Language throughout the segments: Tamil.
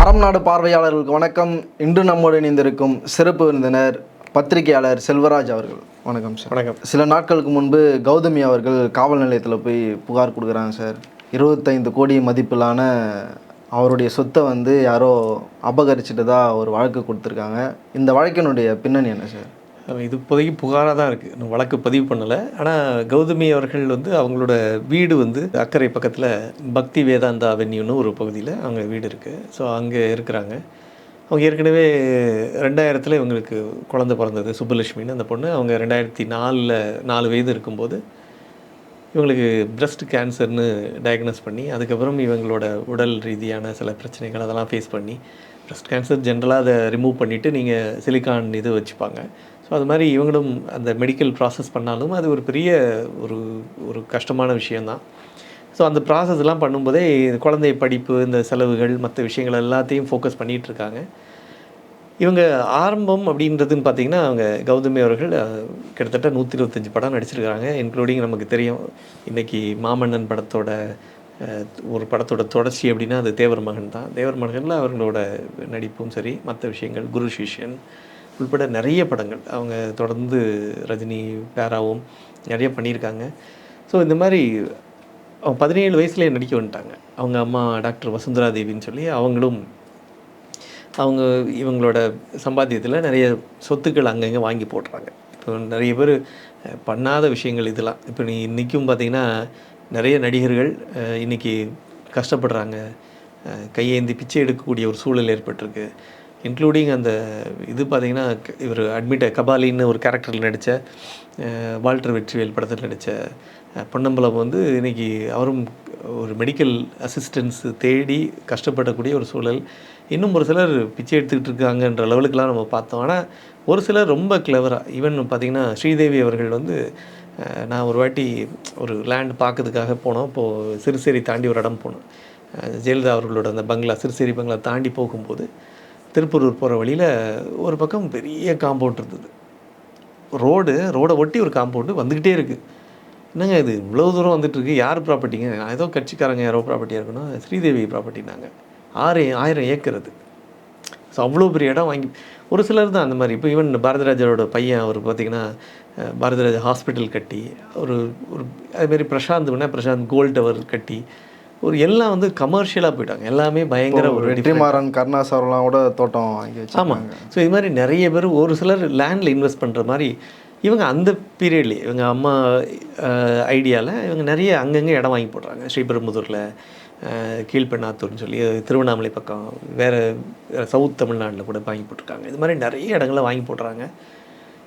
அறம் நாடு பார்வையாளர்களுக்கு வணக்கம். இன்று நம்மோடு இணைந்திருக்கும் சிறப்பு விருந்தினர் பத்திரிகையாளர் செல்வராஜ் அவர்கள். வணக்கம் சார். வணக்கம். சில நாட்களுக்கு முன்பு கௌதமி அவர்கள் காவல் நிலையத்தில் போய் புகார் கொடுக்குறாங்க சார். இருபத்தைந்து கோடி மதிப்பிலான அவருடைய சொத்தை வந்து யாரோ அபகரிச்சிட்டதா ஒரு வழக்கு கொடுத்துருக்காங்க. இந்த வழக்கினுடைய பின்னணி என்ன சார்? இது இப்போதைக்கு புகாராக தான் இருக்குது இன்னும் வழக்கு பதிவு பண்ணலை. ஆனால் கௌதமி அவர்கள் வந்து அவங்களோட வீடு வந்து அக்கறை பக்கத்தில் பக்தி வேதாந்தா அவென்யூன்னு ஒரு பகுதியில் அவங்க வீடு இருக்குது ஸோ அங்கே இருக்கிறாங்க. அவங்க ஏற்கனவே ரெண்டாயிரத்தில் இவங்களுக்கு குழந்தை பிறந்தது சுப்புலட்சுமின்னு. அந்த பொண்ணு அவங்க ரெண்டாயிரத்தி நாலில் நாலு வயது இருக்கும்போது இவங்களுக்கு பிரஸ்ட் கேன்சர்னு டயக்னோஸ் பண்ணி அதுக்கப்புறம் இவங்களோட உடல் ரீதியான சில பிரச்சனைகள் அதெல்லாம் ஃபேஸ் பண்ணி பிரஸ்ட் கேன்சர் ஜென்ரலாக அதை ரிமூவ் பண்ணிவிட்டு நீங்கள் சிலிக்கான் இது வச்சுப்பாங்க. ஸோ அது மாதிரி இவங்களும் அந்த மெடிக்கல் ப்ராசஸ் பண்ணாலும் அது ஒரு பெரிய ஒரு ஒரு கஷ்டமான விஷயந்தான் ஸோ அந்த ப்ராசஸ்லாம் பண்ணும்போதே குழந்தை படிப்பு இந்த செலவுகள் மற்ற விஷயங்கள் எல்லாத்தையும் ஃபோக்கஸ் பண்ணிகிட்ருக்காங்க. இவங்க ஆரம்பம் அப்படின்றதுன்னு பார்த்தீங்கன்னா அவங்க கௌதமி அவர்கள் கிட்டத்தட்ட நூற்றி இருபத்தஞ்சி படம் நடிச்சிருக்காங்க இன்க்ளூடிங் நமக்கு தெரியும் இன்றைக்கி மாமன்னன் படத்தோட ஒரு படத்தோட தொடர்ச்சி அப்படின்னா அது தேவர் மகன் தான் தேவர் மகனில் அவர்களோட நடிப்பும் சரி மற்ற விஷயங்கள் குரு சிஷ்யன் உள்பட நிறைய படங்கள். அவங்க தொடர்ந்து ரஜினி பேராவும் நிறைய பண்ணியிருக்காங்க. ஸோ இந்த மாதிரி அவங்க பதினேழு வயசுலேயே நடிக்க வந்துட்டாங்க. அவங்க அம்மா டாக்டர் வசுந்தரா தேவின்னு சொல்லி அவங்களும் அவங்க இவங்களோட சம்பாத்தியத்தில் நிறைய சொத்துக்கள் அங்கங்கே வாங்கி போடுறாங்க. இப்போ நிறைய பேர் பண்ணாத விஷயங்கள் இதெல்லாம். இப்போ நீ இன்றைக்கும் பார்த்தீங்கன்னா நிறைய நடிகர்கள் இன்றைக்கி கஷ்டப்படுறாங்க. கையேந்தி பிச்சை எடுக்கக்கூடிய ஒரு சூழல் ஏற்பட்டிருக்கு. இன்க்ளூடிங் அந்த இது பார்த்திங்கன்னா இவர் அட்மிட் கபாலின்னு ஒரு கேரக்டரில் நடித்த வால்டர் வெற்றிவேல் படத்தில் நடித்த பொன்னம்பலம் வந்து இன்னைக்கு அவரும் ஒரு மெடிக்கல் அசிஸ்டன்ஸ் தேடி கஷ்டப்படக்கூடிய ஒரு சூழல். இன்னும் ஒரு சிலர் பிச்சை எடுத்துக்கிட்டு இருக்காங்கன்ற லெவலுக்குலாம் நம்ம பார்த்தோம். ஆனால் ஒரு சிலர் ரொம்ப கிளவராக ஈவன் பார்த்தீங்கன்னா ஸ்ரீதேவி அவர்கள் வந்து நான் ஒரு வாட்டி ஒரு லேண்ட் பார்க்கறதுக்காக போனோம். இப்போது சிறுசேரி தாண்டி ஒரு இடம் போனோம். ஜெயலலிதா அவர்களோட அந்த பங்களா சிறுசேரி பங்களா தாண்டி போகும்போது திருப்பூரூர் போகிற வழியில் ஒரு பக்கம் பெரிய காம்பவுண்ட் இருந்தது. ரோடு ரோடை ஒட்டி ஒரு காம்பவுண்டு வந்துக்கிட்டே இருக்குது என்னங்க இது? இவ்வளோ தூரம் வந்துட்டுருக்கு யார் ப்ராப்பர்ட்டிங்க ஏதோ கட்சிக்காரங்க யாரோ ப்ராப்பர்ட்டியாக இருக்கணும். ஸ்ரீதேவி ப்ராப்பர்ட்டினாங்க ஆறு ஆயிரம் ஏக்கர் அது. ஸோ அவ்வளோ பெரிய இடம் வாங்கி ஒரு சிலர் தான் அந்த மாதிரி. இப்போ ஈவன் பாரதிராஜரோட பையன் அவர் பார்த்தீங்கன்னா அஹ், பாரதிராஜா ஹாஸ்பிட்டல் கட்டி ஒரு ஒரு அதுமாரி பிரசாந்த் வேணா பிரசாந்த் கோல்ட் டவர் கட்டி ஒரு எல்லாம் வந்து கமர்ஷியலாக போயிட்டாங்க. எல்லாமே பயங்கர ஒரு வெற்றிமாறன் அவரெல்லாம் கூட தோட்டம் வாங்கி வச்சு ஸோ இது மாதிரி நிறைய பேர் ஒரு சிலர் லேண்டில் இன்வெஸ்ட் பண்ணுற மாதிரி இவங்க அந்த பீரியட்லேயே இவங்க அம்மா ஐடியாவில் இவங்க நிறைய அங்கங்கே இடம் வாங்கி போடுறாங்க. ஸ்ரீபெரும்புதூரில் கீழ்பெண்ணாத்தூர்னு சொல்லி திருவண்ணாமலை பக்கம் வேறு சவுத் தமிழ்நாட்டில் கூட வாங்கி போட்டிருக்காங்க. இது மாதிரி நிறைய இடங்களை வாங்கி போடுறாங்க.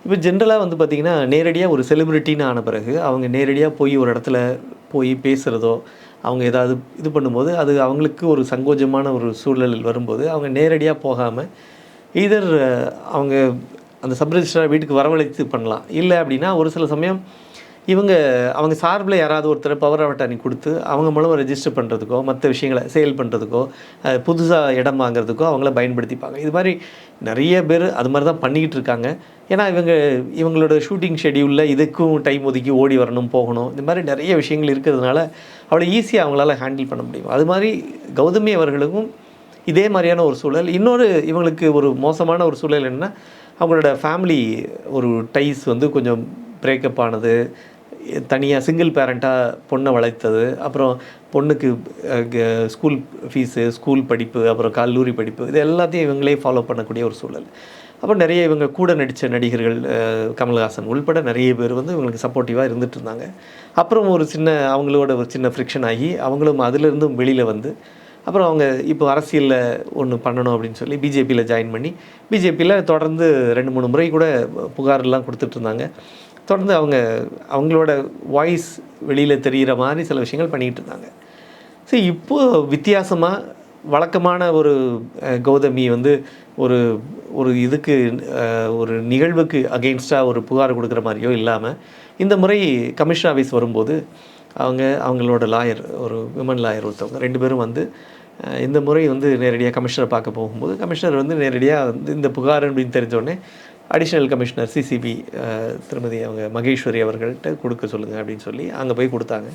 இப்போ ஜென்ரலாக வந்து பார்த்திங்கன்னா நேரடியாக ஒரு செலிபிரிட்டின்னு ஆன பிறகு அவங்க நேரடியாக போய் ஒரு இடத்துல போய் பேசுகிறதோ அவங்க ஏதாவது இது பண்ணும்போது அது அவங்களுக்கு ஒரு சங்கோஜமான ஒரு சூழல் வரும்போது அவங்க நேரடியாக போகாமல் இதர் அவங்க அந்த சப்ரிஜிஸ்டரை வீட்டுக்கு வரவழைத்து பண்ணலாம். இல்லை அப்படின்னா ஒரு சில சமயம் இவங்க அவங்க சார்பில் யாராவது ஒருத்தர் பவர் அட்டானி கொடுத்து அவங்க மூலமாக ரெஜிஸ்டர் பண்ணுறதுக்கோ மற்ற விஷயங்களை சேல் பண்ணுறதுக்கோ புதுசாக இடம் வாங்குறதுக்கோ அவங்கள பயன்படுத்திப்பாங்க. இது மாதிரி நிறைய பேர் அது மாதிரி தான் பண்ணிக்கிட்டு இருக்காங்க. ஏன்னா இவங்க இவங்களோட ஷூட்டிங் ஷெடியூலில் இதுக்கும் டைம் ஒதுக்கி ஓடி வரணும் போகணும். இந்த மாதிரி நிறைய விஷயங்கள் இருக்கிறதுனால அவ்வளோ ஈஸியாக அவங்களால ஹேண்டில் பண்ண முடியும். அது மாதிரி கௌதமி அவர்களுக்கும் இதே மாதிரியான ஒரு சூழல். இன்னொரு இவங்களுக்கு ஒரு மோசமான ஒரு சூழல் என்னென்னா அவங்களோட ஃபேமிலி ஒரு டைஸ் வந்து கொஞ்சம் பிரேக்கப் ஆனது தனியாக சிங்கிள் பேரண்ட்டாக பொண்ணை வளர்த்தது அப்புறம் பொண்ணுக்கு ஸ்கூல் ஃபீஸு ஸ்கூல் படிப்பு அப்புறம் கல்லூரி படிப்பு இது எல்லாத்தையும் இவங்களே ஃபாலோ பண்ணக்கூடிய ஒரு சூழல். அப்புறம் நிறைய இவங்க கூட நடித்த நடிகர்கள் கமல்ஹாசன் உள்பட நிறைய பேர் வந்து இவங்களுக்கு சப்போர்ட்டிவாக இருந்துட்டு இருந்தாங்க அப்புறம் ஒரு சின்ன அவங்களோட ஒரு சின்ன ஃப்ரிக்ஷன் ஆகி அவங்களும் அதிலிருந்தும் வெளியில் வந்து அப்புறம் அவங்க இப்போ அரசியலில் ஒன்று பண்ணணும் அப்படின்னு சொல்லி பிஜேபியில் ஜாயின் பண்ணி பிஜேபியில் தொடர்ந்து ரெண்டு மூணு முறை கூட புகார்லாம் கொடுத்துட்டு இருந்தாங்க தொடர்ந்து அவங்க அவங்களோட வாய்ஸ் வெளியில் தெரிகிற மாதிரி சில விஷயங்கள் பண்ணிகிட்டு இருந்தாங்க ஸோ இப்போ வித்தியாசமாக வழக்கமான ஒரு கௌதமி வந்து ஒரு ஒரு இதுக்கு ஒரு நிகழ்வுக்கு அகெயின்ஸ்டாக ஒரு புகார் கொடுக்குற மாதிரியோ இல்லாமல் இந்த முறை கமிஷன் ஆஃபீஸ் வரும்போது அவங்க அவங்களோட லாயர் ஒரு விமன் லாயர் ஒருத்தவங்க ரெண்டு பேரும் வந்து இந்த முறை வந்து நேரடியாக கமிஷனரை பார்க்க போகும்போது கமிஷனர் வந்து நேரடியாக வந்து இந்த புகார் அப்படின்னு தெரிஞ்சோடனே அடிஷ்னல் கமிஷனர் சிசிபி திருமதி அவங்க மகேஸ்வரி அவர்கள்ட்ட கொடுக்க சொல்லுங்கள் அப்படின்னு சொல்லி அங்கே போய் கொடுத்தாங்க.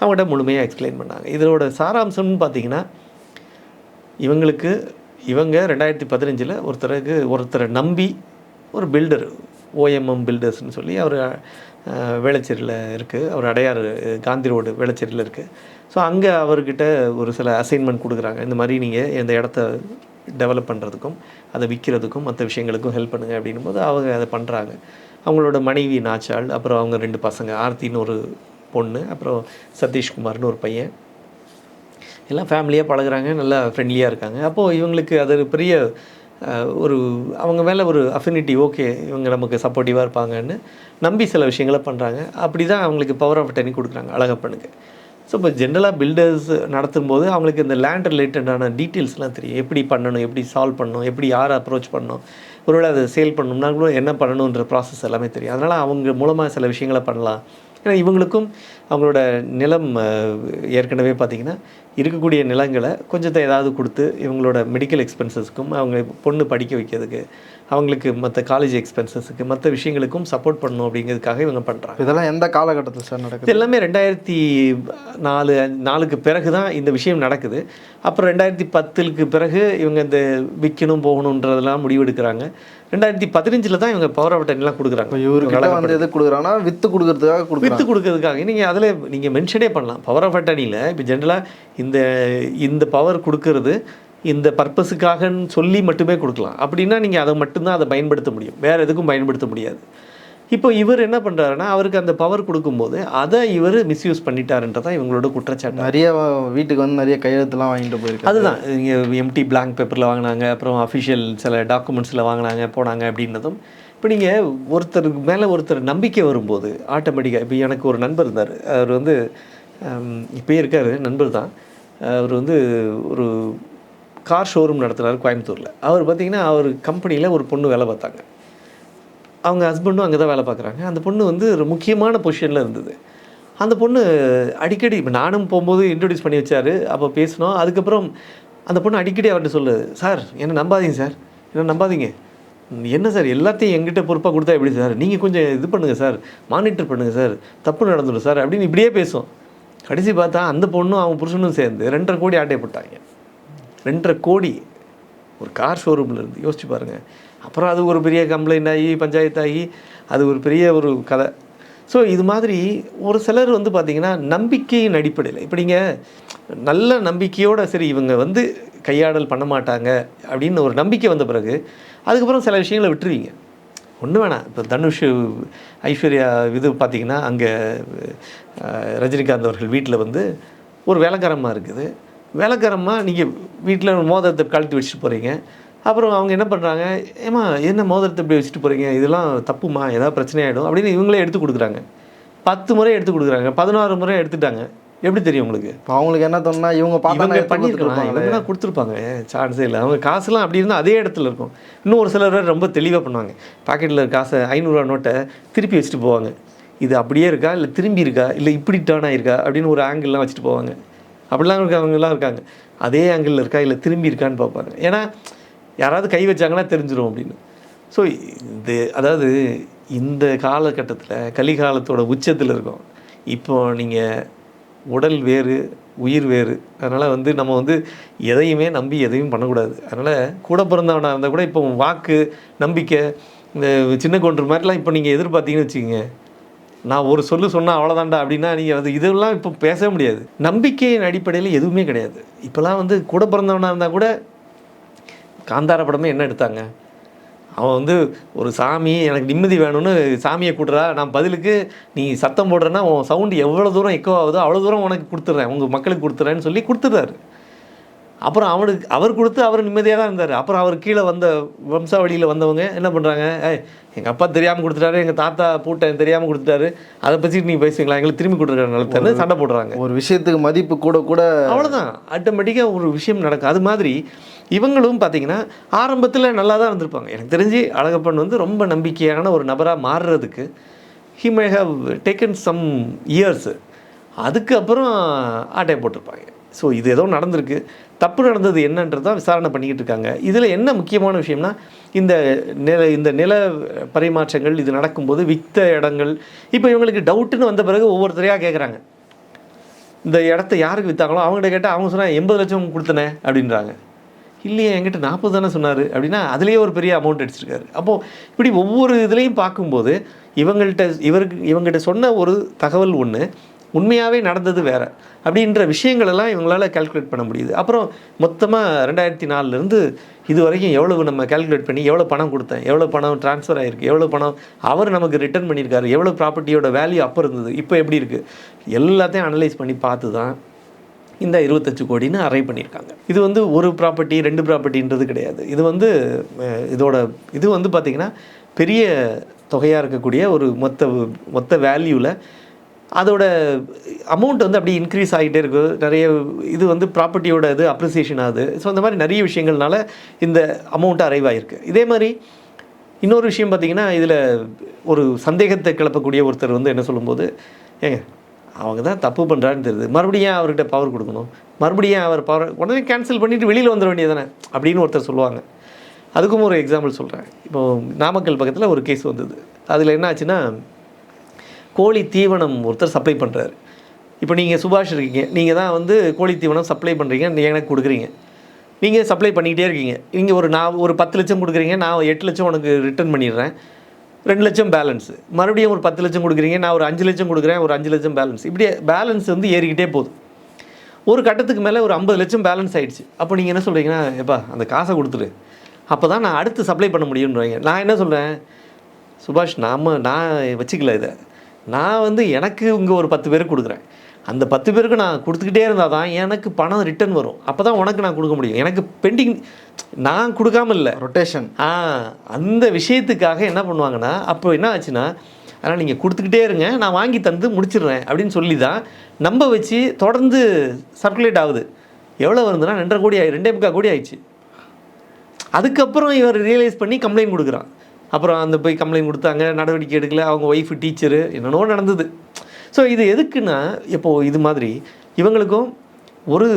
அவங்கள்ட்ட முழுமையாக எக்ஸ்பிளைன் பண்ணாங்க. இதோட சாராம்சம்னு பார்த்தீங்கன்னா இவங்களுக்கு இவங்க ரெண்டாயிரத்தி பதினஞ்சில் ஒருத்தருக்கு ஒருத்தரை நம்பி ஒரு பில்டர் ஓஎம்எம் பில்டர்ஸ்னு சொல்லி அவர் வேளச்சேரியில் இருக்குது அவர் அடையாறு காந்தி ரோடு வேளச்சேரியில் இருக்குது ஸோ அங்கே அவர்கிட்ட ஒரு சில அசைன்மெண்ட் கொடுக்குறாங்க. இந்த மாதிரி நீங்கள் இந்த இடத்த டெவலப் பண்ணுறதுக்கும் அதை விற்கிறதுக்கும் மற்ற விஷயங்களுக்கும் ஹெல்ப் பண்ணுங்க அப்படின்னும் போது அவங்க அதை பண்ணுறாங்க அவங்களோட மனைவி நாச்சாள் அப்புறம் அவங்க ரெண்டு பசங்க ஆர்த்தின்னு ஒரு பொண்ணு அப்புறம் சதீஷ்குமார்னு ஒரு பையன். எல்லாம் ஃபேமிலியாக பழகுறாங்க நல்லா ஃப்ரெண்ட்லியாக இருக்காங்க. அப்போது இவங்களுக்கு அது ஒரு பெரிய ஒரு அவங்க மேலே ஒரு அஃபினிட்டி ஓகே இவங்க நமக்கு சப்போர்ட்டிவாக இருப்பாங்கன்னு நம்பி சில விஷயங்களை பண்ணுறாங்க அப்படி தான் அவங்களுக்கு பவர் ஆஃப் டெனி கொடுக்குறாங்க அழகப்பனுக்கு. ஸோ இப்போ ஜென்ரலாக பில்டர்ஸ் நடத்தும் போது அவங்களுக்கு இந்த லேண்ட் ரிலேட்டடான டீட்டெயில்ஸ்லாம் தெரியும். எப்படி பண்ணணும் எப்படி சால்வ் பண்ணணும் எப்படி யாரை அப்ரோச் பண்ணணும் ஒருவேளை அதை சேல் பண்ணணும்னா கூட என்ன பண்ணணுன்ற ப்ராசஸ் எல்லாமே தெரியும். அதனால் அவங்க மூலமாக சில விஷயங்களை பண்ணலாம். ஏன்னா இவங்களுக்கும் அவங்களோட நிலம் ஏற்கனவே பார்த்திங்கன்னா இருக்கக்கூடிய நிலங்களை கொஞ்சத்தை ஏதாவது கொடுத்து இவங்களோட மெடிக்கல் எக்ஸ்பென்சஸ்க்கும் அவங்க பொண்ணு படிக்க வைக்கிறதுக்கு அவங்களுக்கு மற்ற காலேஜ் எக்ஸ்பென்சஸுக்கு மற்ற விஷயங்களுக்கும் சப்போர்ட் பண்ணணும் அப்படிங்கிறதுக்காக இவங்க பண்ணுறாங்க இதெல்லாம் எந்த காலகட்டத்தில் சார் நடக்குது? எல்லாமே ரெண்டாயிரத்தி நாலு நாலுக்கு பிறகு தான் இந்த விஷயம் நடக்குது. அப்புறம் ரெண்டாயிரத்தி பத்துக்கு பிறகு இவங்க இந்த விற்கணும் போகணுன்றதெல்லாம் முடிவெடுக்கிறாங்க. ரெண்டாயிரத்தி பதினஞ்சில் தான் இவங்க பவர் எல்லாம் கொடுக்குறாங்க. இவர்கிட்ட வந்து எது கொடுக்குறாங்கன்னா வித்து கொடுக்கறதுக்காக வித்து கொடுக்கறதுக்காக. நீங்கள் அதில் நீங்கள் மென்ஷனே பண்ணலாம். பவர் ஆஃப் அட்டனியில் இப்போ ஜென்ரலாக இந்த இந்த பவர் கொடுக்கறது இந்த பர்பஸுக்காகன்னு சொல்லி மட்டுமே கொடுக்கலாம். அப்படின்னா நீங்கள் அதை மட்டும்தான் அதை பயன்படுத்த முடியும். வேறு எதுக்கும் பயன்படுத்த முடியாது. இப்போ இவர் என்ன பண்ணுறாருன்னா அவருக்கு அந்த பவர் கொடுக்கும்போது அதை இவர் மிஸ்யூஸ் பண்ணிட்டாருன்றதான் இவங்களோட குற்றச்சாட்டு. நிறைய வீட்டுக்கு வந்து நிறைய கையெழுத்துலாம் வாங்கிட்டு போயிருக்காரு. அதுதான். இங்கே எம்டி blank பேப்பரில் வாங்கினாங்க அப்புறம் அஃபிஷியல் சில டாக்குமெண்ட்ஸில் வாங்கினாங்க போனாங்க அப்படின்னதும் இப்போ நீங்கள் ஒருத்தருக்கு மேலே ஒருத்தர் நம்பிக்கை வரும்போது ஆட்டோமேட்டிக்காக இப்போ எனக்கு ஒரு நண்பர் இருந்தார். அவர் வந்து இப்பயே இருக்கார் நண்பர் தான் அவர் வந்து ஒரு கார் ஷோரூம் நடத்துனார் கோயம்புத்தூரில். அவர் பார்த்தீங்கன்னா அவர் கம்பெனியில் ஒரு பொண்ணு வேலை பார்த்தாங்க. அவங்க ஹஸ்பண்டும் அங்கே தான் வேலை பார்க்குறாங்க. அந்த பொண்ணு வந்து ஒரு முக்கியமான பொசிஷனில் இருந்தது. அந்த பொண்ணு அடிக்கடி இப்போ நானும் போகும்போது இன்ட்ரடியூஸ் பண்ணி வச்சார். அப்போ பேசினோம். அதுக்கப்புறம் அந்த பொண்ணு அடிக்கடி அவர்கிட்ட சொல்லுது சார் என்ன நம்பாதீங்க சார்? என்ன நம்பாதீங்க? என்ன சார் எல்லாத்தையும் எங்கிட்ட பொறுப்பாக கொடுத்தா எப்படி சார்? நீங்கள் கொஞ்சம் இது பண்ணுங்கள் சார். மானிட்டர் பண்ணுங்கள் சார். தப்பு நடந்துடும் சார். அப்படின்னு இப்படியே பேசும் கடைசி பார்த்தா அந்த பொண்ணும் அவன் புருஷனும் சேர்ந்து ரெண்டரை கோடி ஆட்டையை போட்டாங்க. ரெண்டரை கோடி ஒரு கார் ஷோரூமில் இருந்து யோசிச்சு பாருங்கள் அப்புறம் அது ஒரு பெரிய கம்ப்ளைண்ட் ஆகி பஞ்சாயத்து ஆகி அது ஒரு பெரிய ஒரு கதை. ஸோ இது மாதிரி ஒரு சிலர் வந்து பார்த்திங்கன்னா நம்பிக்கையின் அடிப்படையில் இப்போ நீங்கள் நல்ல நம்பிக்கையோடு சரி இவங்க வந்து கையாடல் பண்ண மாட்டாங்க அப்படின்னு ஒரு நம்பிக்கை வந்த பிறகு அதுக்கப்புறம் சில விஷயங்களை விட்டுருவீங்க. ஒன்றும் வேணாம். இப்போ தனுஷ் ஐஸ்வர்யா இது பார்த்தீங்கன்னா அங்கே ரஜினிகாந்த் அவர்கள் வீட்டில் வந்து ஒரு வேலைக்காரமாக இருக்குது. வேலைக்காரமாக நீங்கள் வீட்டில் மோதிரத்தை கழட்டி வச்சுட்டு போகிறீங்க அப்புறம் அவங்க என்ன பண்ணுறாங்க ஏமா என்ன மோதிரத்தை இப்படி வச்சுட்டு போகிறீங்க இதெல்லாம் தப்புமா? ஏதாவது பிரச்சனை ஆகிடும் அப்படின்னு இவங்களே எடுத்து கொடுக்குறாங்க. பத்து முறை எடுத்து கொடுக்குறாங்க. பதினாறு முறை எடுத்துட்டாங்க. எப்படி தெரியும் உங்களுக்கு? அவங்களுக்கு என்ன தோணுன்னா இவங்க பார்த்தா பண்ணியிருக்கலாம். இவங்க கொடுத்துருப்பாங்க. சான்ஸே இல்லை. அவங்க காசுலாம் அப்படி இருந்தால் அதே இடத்துல இருக்கும். இன்னும் ஒரு சிலர் ரொம்ப தெளிவாக பண்ணுவாங்க. பாக்கெட்டில் காசை ஐநூறுரூவா நோட்டை திருப்பி வச்சுட்டு போவாங்க. இது அப்படியே இருக்கா? இல்லை திரும்பி இருக்கா? இல்லை இப்படி டேர்ன் ஆயிருக்கா? அப்படின்னு ஒரு ஆங்கிள்லாம் வச்சுட்டு போவாங்க. அப்படிலாம் இருக்கிறவங்கலாம் இருக்காங்க. அதே ஆங்கிளில் இருக்கா? இல்லை திரும்பி இருக்கான்னு பார்ப்பாங்க. ஏன்னா யாராவது கை வச்சாங்கன்னா தெரிஞ்சிடும் அப்படின்னு. ஸோ இது அதாவது இந்த காலகட்டத்தில் கலிகாலத்தோட உச்சத்தில் இருக்கும். இப்போ நீங்கள் உடல் வேறு உயிர் வேறு. அதனால் வந்து நம்ம வந்து எதையுமே நம்பி எதையும் பண்ணக்கூடாது. அதனால் கூட பிறந்தவனாக இருந்தால் கூட இப்போ வாக்கு நம்பிக்கை இந்த சின்ன கொன்று மாதிரிலாம் இப்போ நீங்கள் எதிர்பார்த்தீங்கன்னு வச்சுக்கோங்க. நான் ஒரு சொல்லு சொன்னால் அவ்வளோதான்டா அப்படின்னா நீங்கள் வந்து இதெல்லாம் இப்போ பேசவே முடியாது. நம்பிக்கையின் அடிப்படையில் எதுவுமே கிடையாது. இப்போலாம் வந்து கூட பிறந்தவனாக இருந்தால் கூட காந்தார படமே என்ன எடுத்தாங்க? அவன் வந்து ஒரு சாமி எனக்கு நிம்மதி வேணும்னு சாமியை கூட்டுறா நான் பதிலுக்கு நீ சத்தம் போடுறேன்னா உன் சவுண்டு எவ்வளோ தூரம் எக்கோ ஆகுதோ அவ்வளோ தூரம் உனக்கு கொடுத்துட்றேன். உங்கள் மக்களுக்கு கொடுத்துட்றேன்னு சொல்லி கொடுத்துட்றாரு. அப்புறம் அவனுக்கு அவர் கொடுத்து அவர் நிம்மதியாக தான் இருந்தார். அப்புறம் அவர் கீழே வந்த வம்சாவளியில் வந்தவங்க என்ன பண்ணுறாங்க ஏய் எங்கள் அப்பா தெரியாமல் கொடுத்துட்டாரு எங்கள் தாத்தா பூட்டன் தெரியாமல் கொடுத்துட்டாரு. அதை பற்றி நீ பேசுவீங்களா? எங்களுக்கு திரும்பி கொடுத்துருக்காரு நிலத்தன்னு சண்டை போடுறாங்க. ஒரு விஷயத்துக்கு மதிப்பு கூட கூட அவ்வளோதான் ஆட்டோமேட்டிக்காக ஒரு விஷயம் நடக்கும். அது மாதிரி இவங்களும் பார்த்தீங்கன்னா ஆரம்பத்தில் நல்லா தான் இருந்திருப்பாங்க. எனக்கு தெரிஞ்சு அழகப்பன் வந்து ரொம்ப நம்பிக்கையான ஒரு நபராக மாறுறதுக்கு he may have taken some years அதுக்கப்புறம் ஆட்டையை போட்டிருப்பாங்க. ஸோ இது ஏதோ நடந்திருக்கு. தப்பு நடந்தது என்னன்றதான் விசாரணை பண்ணிக்கிட்டு இருக்காங்க. இதில் என்ன முக்கியமான விஷயம்னா இந்த நில இந்த நில பரிமாற்றங்கள் இது நடக்கும்போது வித்த இடங்கள் இப்போ இவங்களுக்கு டவுட்டுன்னு வந்த பிறகு ஒவ்வொருத்தரையாக கேட்குறாங்க இந்த இடத்த யாருக்கு விற்றாங்களோ அவங்ககிட்ட கேட்டால் அவங்க சொன்னால் எண்பது லட்சம் கொடுத்தனே அப்படின்றாங்க. இல்லையே என்கிட்ட நாற்பது தானே சொன்னார் அப்படின்னா அதுலேயே ஒரு பெரிய அமௌண்ட் அடிச்சிருக்காரு. அப்போது இப்படி ஒவ்வொரு இதுலேயும் பார்க்கும்போது இவங்கள்ட்ட இவருக்கு இவங்ககிட்ட சொன்ன ஒரு தகவல் ஒன்று உண்மையாகவே நடந்தது வேறு. அப்படின்ற விஷயங்களெல்லாம் இவங்களால் இவங்களால கால்குலேட் பண்ண முடியுது. அப்புறம் மொத்தமாக ரெண்டாயிரத்தி நாலுலேருந்து இது வரைக்கும் எவ்வளவு நம்ம கால்குலேட் பண்ணி எவ்வளோ பணம் கொடுத்தேன் எவ்வளோ பணம் ட்ரான்ஸ்ஃபர் ஆகிருக்கு எவ்வளோ பணம் அவர் நமக்கு ரிட்டர்ன் பண்ணியிருக்காரு எவ்வளோ ப்ராப்பர்ட்டியோட வேல்யூ அப்போ இருந்தது இப்போ எப்படி இருக்குது எல்லாத்தையும் அனலைஸ் பண்ணி பார்த்து தான் இந்த இருபத்தஞ்சு கோடின்னு அரை பண்ணியிருக்காங்க. இது வந்து ஒரு ப்ராப்பர்ட்டி ரெண்டு ப்ராப்பர்ட்டின்றது கிடையாது. இது வந்து இதோட இது வந்து பார்த்திங்கன்னா பெரிய தொகையாக இருக்கக்கூடிய ஒரு மொத்த மொத்த வேல்யூவில் அதோட அமௌண்ட் வந்து அப்படியே இன்க்ரீஸ் ஆகிட்டே இருக்கு நிறைய இது வந்து ப்ராப்பர்ட்டியோட இது அப்ரிசியேஷன் ஆகுது. ஸோ அந்த மாதிரி நிறைய விஷயங்கள்னால இந்த அமௌண்ட் ஆகிருக்கு. இதே மாதிரி இன்னொரு விஷயம் பார்த்தீங்கன்னா இதில் ஒரு சந்தேகத்தை கிளப்பக்கூடிய ஒருத்தர் வந்து என்ன சொல்லும்போது ஏங்க அவங்க தான் தப்பு பண்ணுறான்னு தெரியுது. மறுபடியும் ஏன் அவர்கிட்ட பவர் கொடுக்கணும்? மறுபடியும் ஏன் அவர் பவர் உடனே கேன்சல் பண்ணிவிட்டு வெளியில் வந்துட வேண்டியதானே அப்படின்னு ஒருத்தர் சொல்லுவாங்க. அதுக்கும் ஒரு எக்ஸாம்பிள் சொல்கிறேன் இப்போது நாமக்கல் பக்கத்தில் ஒரு கேஸ் வந்தது. அதில் என்ன ஆச்சுன்னா கோழி தீவனம் ஒருத்தர் சப்ளை பண்ணுறாரு இப்போ நீங்கள் சுபாஷ் இருக்கீங்க. நீங்கள் தான் வந்து கோழி தீவனம் சப்ளை பண்ணுறீங்க நீங்கள் எனக்கு கொடுக்குறீங்க. நீங்கள் சப்ளை பண்ணிக்கிட்டே இருக்கீங்க. நீங்கள் ஒரு நான் ஒரு பத்து லட்சம் கொடுக்குறீங்க. நான் எட்டு லட்சம் உனக்கு ரிட்டர்ன் பண்ணிடுறேன். ரெண்டு லட்சம் பேலன்ஸ் மறுபடியும் ஒரு பத்து லட்சம் கொடுக்குறீங்க. நான் ஒரு அஞ்சு லட்சம் கொடுக்குறேன். ஒரு அஞ்சு லட்சம் பேலன்ஸ் இப்படியே பேலன்ஸ் வந்து ஏறிக்கிட்டே போகுது. ஒரு கட்டத்துக்கு மேலே ஒரு ஐம்பது லட்சம் பேலன்ஸ் ஆகிடுச்சு அப்போ நீங்கள் என்ன சொல்கிறீங்கன்னா எப்பா அந்த காசை கொடுத்துரு. அப்போ தான் நான் அடுத்து சப்ளை பண்ண முடியுன்றீங்க நான் என்ன சொல்கிறேன் சுபாஷ் நாம நான் வச்சுக்கல இதை. நான் வந்து எனக்கு இங்கே ஒரு பத்து பேருக்கு கொடுக்குறேன். அந்த பத்து பேருக்கு நான் கொடுத்துக்கிட்டே இருந்தால் தான் எனக்கு பணம் ரிட்டர்ன் வரும். அப்போ தான் உனக்கு நான் கொடுக்க முடியும். எனக்கு பெண்டிங் நான் கொடுக்காம இல்லை. ரொட்டேஷன் ஆ அந்த விஷயத்துக்காக என்ன பண்ணுவாங்கன்னா அப்போ என்ன ஆச்சுன்னா அதனால் நீங்கள் கொடுத்துக்கிட்டே இருங்க. நான் வாங்கி தந்து முடிச்சிடுறேன். அப்படின்னு சொல்லி தான் நம்ப வச்சு தொடர்ந்து சர்க்குலேட் ஆகுது. எவ்வளோ வருதுன்னா ரெண்டரை கோடி ஆயி ரெண்டே முக்கால் கோடி ஆயிடுச்சு. அதுக்கப்புறம் இவர் ரியலைஸ் பண்ணி கம்ப்ளைண்ட் கொடுக்குறான். அப்புறம் அந்த போய் கம்ப்ளைண்ட் கொடுத்தாங்க நடவடிக்கை எடுக்கல அவங்க ஒய்ஃபு டீச்சரு என்னென்னோ நடந்தது. ஸோ இது எதுக்குன்னா இப்போது இது மாதிரி இவங்களுக்கும் ஒரு